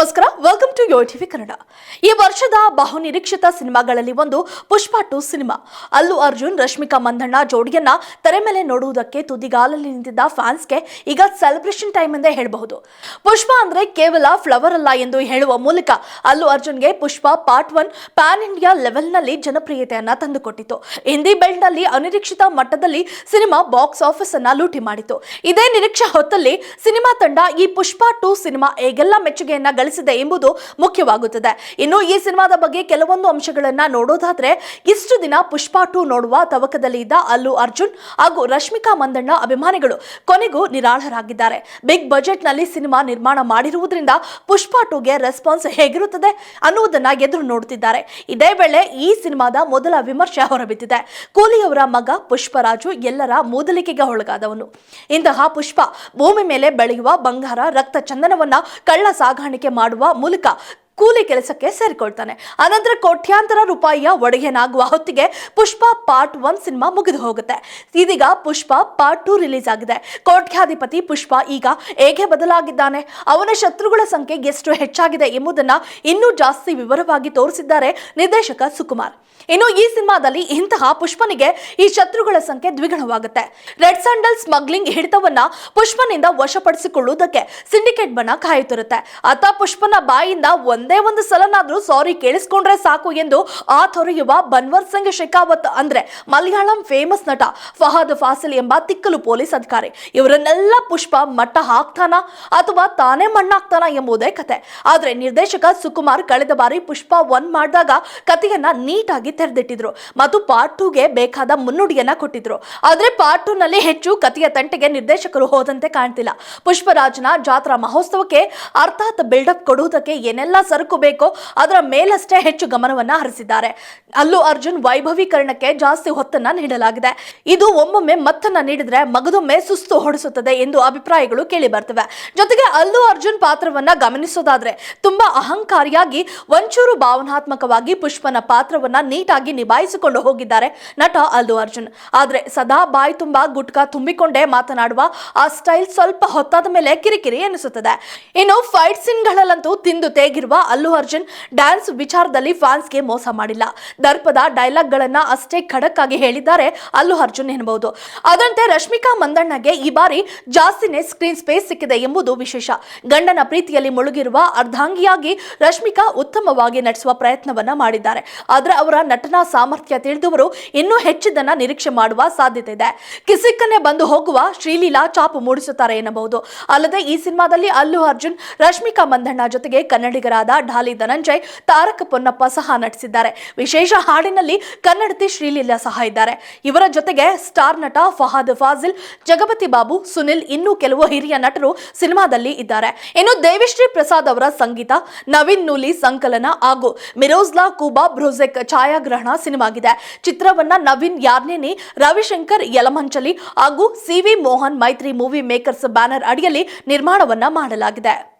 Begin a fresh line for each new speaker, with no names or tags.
ನಮಸ್ಕಾರ. Welcome to yo TV Kannada ಈ ವರ್ಷದ ಬಹುನಿರೀಕ್ಷಿತ ಸಿನಿಮಾಗಳಲ್ಲಿ ಒಂದು ಪುಷ್ಪ ಟು ಸಿನಿಮಾ. ಅಲ್ಲು ಅರ್ಜುನ್, ರಶ್ಮಿಕಾ ಮಂದಣ್ಣ ಜೋಡಿಯನ್ನ ತೆರೆ ಮೇಲೆ ನೋಡುವುದಕ್ಕೆ ತುದಿಗಾಲಲ್ಲಿ ನಿಂತಿದ್ದ ಫ್ಯಾನ್ಸ್ಗೆ ಈಗ ಸೆಲೆಬ್ರೇಷನ್ ಟೈಮ್ ಎಂದೇ ಹೇಳಬಹುದು. ಪುಷ್ಪ ಅಂದ್ರೆ ಕೇವಲ ಫ್ಲವರ್ ಅಲ್ಲ ಎಂದು ಹೇಳುವ ಮೂಲಕ Allu ಅರ್ಜುನ್ಗೆ Pushpa part one pan India ಲೆವೆಲ್ನಲ್ಲಿ ಜನಪ್ರಿಯತೆಯನ್ನ ತಂದುಕೊಟ್ಟಿತು. ಹಿಂದಿ ಬೆಲ್ಟ್ನಲ್ಲಿ ಅನಿರೀಕ್ಷಿತ ಮಟ್ಟದಲ್ಲಿ ಸಿನಿಮಾ ಬಾಕ್ಸ್ ಆಫೀಸ್ ಅನ್ನ ಲೂಟಿ ಮಾಡಿತು. ಇದೇ ನಿರೀಕ್ಷೆ ಹೊತ್ತಲ್ಲಿ ಸಿನಿಮಾ ತಂಡ ಈ ಪುಷ್ಪ ಟು ಸಿನಿಮಾ ಹೇಗೆಲ್ಲ ಮೆಚ್ಚುಗೆಯನ್ನ ಗಳಿಸಿದೆ ಎಂಬುದು ಮುಖ್ಯವಾಗುತ್ತದೆ. ಇನ್ನು ಈ ಸಿನಿಮಾದ ಬಗ್ಗೆ ಕೆಲವೊಂದು ಅಂಶಗಳನ್ನ ನೋಡೋದಾದ್ರೆ, ಇಷ್ಟು ದಿನ ಪುಷ್ಪ ಟು ನೋಡುವ ತವಕದಲ್ಲಿ ಇದ್ದ ಅಲ್ಲು ಅರ್ಜುನ್ ಹಾಗೂ ರಶ್ಮಿಕಾ ಮಂದಣ್ಣ ಅಭಿಮಾನಿಗಳು ಕೊನೆಗೂ ನಿರಾಳರಾಗಿದ್ದಾರೆ. ಬಿಗ್ ಬಜೆಟ್ನಲ್ಲಿ ಸಿನಿಮಾ ನಿರ್ಮಾಣ ಮಾಡಿರುವುದರಿಂದ ಪುಷ್ಪ ಟುಗೆ ರೆಸ್ಪಾನ್ಸ್ ಹೇಗಿರುತ್ತದೆ ಅನ್ನುವುದನ್ನ ಎದುರು ನೋಡುತ್ತಿದ್ದಾರೆ ಇದೇ ವೇಳೆ ಈ ಸಿನಿಮಾದ ಮೊದಲ ವಿಮರ್ಶೆ ಹೊರಬಿದ್ದಿದೆ. ಕೂಲಿಯವರ ಮಗ ಪುಷ್ಪರಾಜು ಎಲ್ಲರ ಮೂದಲಿಕೆಗೆ ಒಳಗಾದವನು. ಇಂತಹ ಪುಷ್ಪ ಭೂಮಿ ಮೇಲೆ ಬೆಳೆಯುವ ಬಂಗಾರ, ರಕ್ತ ಚಂದನವನ್ನ ಕಳ್ಳ ಸಾಗಾಣಿಕೆ ಮಾಡುವ ಮೂಲಕ ಕೂಲಿ ಕೆಲಸಕ್ಕೆ ಸೇರಿಕೊಳ್ತಾನೆ. ಅನಂತರ ಕೋಟ್ಯಾಂತರ ರೂಪಾಯಿಯ ಒಡೆಯನಾಗುವ ಹೊತ್ತಿಗೆ ಪುಷ್ಪ ಪಾರ್ಟ್ ಒನ್ ಸಿನಿಮಾ ಮುಗಿದು ಹೋಗುತ್ತೆ. ಇದೀಗ ಪುಷ್ಪ ಪಾರ್ಟ್ ಟು ರಿಲೀಸ್ ಆಗಿದೆ. ಕೋಟ್ಯಾಧಿಪತಿ ಪುಷ್ಪ ಈಗ ಹೇಗೆ ಬದಲಾಗಿದ್ದಾನೆ? ಅವನ ಶತ್ರುಗಳ ಸಂಖ್ಯೆ ಎಷ್ಟು ಹೆಚ್ಚಾಗಿದೆ ಎಂಬುದನ್ನ ಇನ್ನೂ ಜಾಸ್ತಿ ವಿವರವಾಗಿ ತೋರಿಸಿದ್ದಾರೆ ನಿರ್ದೇಶಕ ಸುಕುಮಾರ್. ಇನ್ನು ಈ ಸಿನಿಮಾದಲ್ಲಿ ಇಂತಹ ಪುಷ್ಪನಿಗೆ ಈ ಶತ್ರುಗಳ ಸಂಖ್ಯೆ ದ್ವಿಗುಣವಾಗುತ್ತೆ. ರೆಡ್ ಸ್ಯಾಂಡಲ್ ಸ್ಮಗ್ಲಿಂಗ್ ಹಿಡಿತವನ್ನ ಪುಷ್ಪನಿಂದ ವಶಪಡಿಸಿಕೊಳ್ಳುವುದಕ್ಕೆ ಸಿಂಡಿಕೇಟ್ ಬಣ್ಣ ಕಾಯುತ್ತಿರುತ್ತೆ. ಅತ ಪುಷ್ಪನ ಬಾಯಿಂದ ಒಂದೇ ಒಂದು ಸಲನಾದ್ರೂ ಸಾರಿ ಕೇಳಿಸ್ಕೊಂಡ್ರೆ ಸಾಕು ಎಂದು ಆ ತೊರೆಯುವ ಬನ್ವರ್ ಸಿಂಗ್ ಶೇಖಾವತ್ ಅಂದ್ರೆ ಮಲಯಾಳಂ ಫೇಮಸ್ ನಟ ಫಹದ್ ಫಾಸಿಲ್ ಎಂಬ ತಿಕ್ಕಲು ಪೊಲೀಸ್ ಅಧಿಕಾರಿ. ಇವರನ್ನೆಲ್ಲ ಪುಷ್ಪ, ಮಟ್ಟ ಹಾಕ್ತಾನ ಅಥವಾ ತಾನೇ ಮಣ್ಣಾಗ್ತಾನಾ ಎಂಬುದೇ ಕತೆ. ಆದ್ರೆ ನಿರ್ದೇಶಕ ಸುಕುಮಾರ್ ಕಳೆದ ಬಾರಿ ಪುಷ್ಪ ಒನ್ ಮಾಡಿದಾಗ ಕಥೆಯನ್ನ ನೀಟಾಗಿ ತೆರೆದಿಟ್ಟಿದ್ರು ಮತ್ತು ಪಾರ್ಟ್ ಟೂಗೆ ಬೇಕಾದ ಮುನ್ನುಡಿಯನ್ನ ಕೊಟ್ಟಿದ್ರು. ಆದ್ರೆ ಪಾರ್ಟ್ ಟೂ ನಲ್ಲಿ ಹೆಚ್ಚು ಕಥೆಯ ತಂಟೆಗೆ ನಿರ್ದೇಶಕರು ಹೋದಂತೆ ಕಾಣ್ತಿಲ್ಲ. ಪುಷ್ಪರಾಜ್ನ ಜಾತ್ರಾ ಮಹೋತ್ಸವಕ್ಕೆ ಅರ್ಥಾತ್ ಬಿಲ್ಡಪ್ ಕೊಡುವುದಕ್ಕೆ ಏನೆಲ್ಲ ಸರಕು ಬೇಕೋ ಅದರ ಮೇಲಷ್ಟೇ ಹೆಚ್ಚು ಗಮನವನ್ನ ಹರಿಸಿದ್ದಾರೆ. ಅಲ್ಲೂ ಅರ್ಜುನ್ ವೈಭವೀಕರಣಕ್ಕೆ ಜಾಸ್ತಿ ಹೊತ್ತನ್ನ ನೀಡಲಾಗಿದೆ. ಇದು ಒಮ್ಮೊಮ್ಮೆ ಮತ್ತನ್ನ ನೀಡಿದ್ರೆ ಮಗದೊಮ್ಮೆ ಸುಸ್ತು ಹೊಡಿಸುತ್ತದೆ ಎಂದು ಅಭಿಪ್ರಾಯಗಳು ಕೇಳಿ ಬರ್ತವೆ ಜೊತೆಗೆ ಅಲ್ಲು ಅರ್ಜುನ್ ಪಾತ್ರವನ್ನ ಗಮನಿಸೋದಾದ್ರೆ ತುಂಬಾ ಅಹಂಕಾರಿಯಾಗಿ, ಒಂಚೂರು ಭಾವನಾತ್ಮಕವಾಗಿ ಪುಷ್ಪನ ಪಾತ್ರವನ್ನ ನೀಟಾಗಿ ನಿಭಾಯಿಸಿಕೊಂಡು ಹೋಗಿದ್ದಾರೆ ನಟ ಅಲ್ಲು ಅರ್ಜುನ್. ಆದ್ರೆ ಸದಾ ಬಾಯಿ ತುಂಬಾ ಗುಟ್ಕಾ ತುಂಬಿಕೊಂಡೇ ಮಾತನಾಡುವ ಆ ಸ್ಟೈಲ್ ಸ್ವಲ್ಪ ಹೊತ್ತಾದ ಮೇಲೆ ಕಿರಿಕಿರಿ ಎನಿಸುತ್ತದೆ. ಇನ್ನು ಫೈಟ್ ಸೀನ್ಗಳಲ್ಲಂತೂ ತಿಂದು ತೇಗಿರುವ ಅಲ್ಲು ಅರ್ಜುನ್ ಡ್ಯಾನ್ಸ್ ವಿಚಾರದಲ್ಲಿ ಫ್ಯಾನ್ಸ್ಗೆ ಮೋಸ ಮಾಡಿಲ್ಲ. ದರ್ಪದ ಡೈಲಾಗ್ಗಳನ್ನ ಅಷ್ಟೇ ಖಡಕ್ ಆಗಿ ಹೇಳಿದ್ದಾರೆ ಅಲ್ಲು ಅರ್ಜುನ್ ಎನ್ನಬಹುದು ಅದಂತೆ ರಶ್ಮಿಕಾ ಮಂದಣ್ಣಗೆ ಈ ಬಾರಿ ಜಾಸ್ತಿನೇ ಸ್ಕ್ರೀನ್ ಸ್ಪೇಸ್ ಸಿಕ್ಕಿದೆ ಎಂಬುದು ವಿಶೇಷ. ಗಂಡನ ಪ್ರೀತಿಯಲ್ಲಿ ಮುಳುಗಿರುವ ಅರ್ಧಾಂಗಿಯಾಗಿ ರಶ್ಮಿಕಾ ಉತ್ತಮವಾಗಿ ನಟಿಸುವ ಪ್ರಯತ್ನವನ್ನ ಮಾಡಿದ್ದಾರೆ. ಆದ್ರೆ ಅವರ ನಟನಾ ಸಾಮರ್ಥ್ಯ ತಿಳಿದವರು ಇನ್ನೂ ಹೆಚ್ಚಿದ್ದನ್ನ ನಿರೀಕ್ಷೆ ಮಾಡುವ ಸಾಧ್ಯತೆ ಇದೆ. ಕಿಸಿಕ್ಕನೆ ಬಂದು ಹೋಗುವ ಶ್ರೀಲೀಲಾ ಚಾಪು ಮೂಡಿಸುತ್ತಾರೆ ಎನ್ನಬಹುದು. ಅಲ್ಲದೆ ಈ ಸಿನಿಮಾದಲ್ಲಿ ಅಲ್ಲು ಅರ್ಜುನ್ ರಶ್ಮಿಕಾ ಮಂದಣ್ಣ ಜೊತೆಗೆ ಕನ್ನಡಿಗರಾದ ಢಾಲಿ ಧನಂಜಯ್ ತಾರಕ ಪೊನ್ನಪ್ಪ ಸಹ ನಟಿಸಿದ್ದಾರೆ. ವಿಶೇಷ ಹಾಡಿನಲ್ಲಿ ಕನ್ನಡತಿ ಶ್ರೀಲೀಲಾ ಸಹ ಇದ್ದಾರೆ. ಇವರ ಜೊತೆಗೆ ಸ್ಟಾರ್ ನಟ ಫಹಾದ್ ಫಾಜಿಲ್, ಜಗಪತಿ ಬಾಬು, ಸುನಿಲ್ ಇನ್ನೂ ಕೆಲವು ಹಿರಿಯ ನಟರು ಸಿನಿಮಾದಲ್ಲಿ ಇದ್ದಾರೆ. ಇನ್ನು ದೇವಿಶ್ರೀ ಪ್ರಸಾದ್ ಅವರ ಸಂಗೀತ, ನವೀನ್ ನೂಲಿ, ಸಂಕಲನ ಹಾಗೂ ಮಿರೋಜ್ಲಾ, ಕೂಬಾ ಬ್ರೋಜೆಕ್ ಛಾಯಾಗ್ರಹಣ ಸಿನಿಮಾಗಿದೆ. ಚಿತ್ರವನ್ನ ನವೀನ್ ಯಾರ್ನೇನಿ, ರವಿಶಂಕರ್ ಯಲಮಂಚಲಿ ಹಾಗೂ ಸಿ ವಿ ಮೋಹನ್ ಮೈತ್ರಿ ಮೂವಿ ಮೇಕರ್ಸ್ ಬ್ಯಾನರ್ ಅಡಿಯಲ್ಲಿ ನಿರ್ಮಾಣವನ್ನ ಮಾಡಲಾಗಿದೆ.